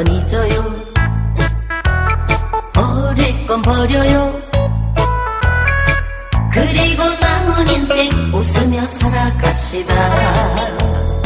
건 잊어요. 버릴 건 버려요. 그리고 남은 인생 웃으며 살아갑시다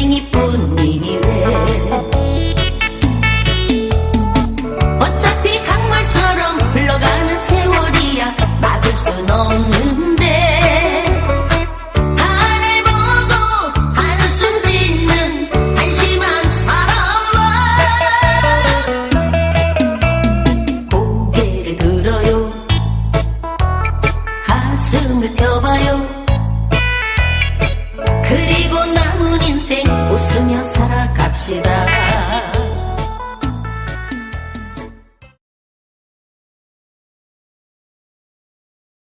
건 돌멩이뿐이네. 어차피 강물처럼 흘러가는 세월이야 막을 순 없는데 하늘 보고 한숨 짓는 한심한 사람만 고개를 들어요. 가슴을 펴봐요. 그리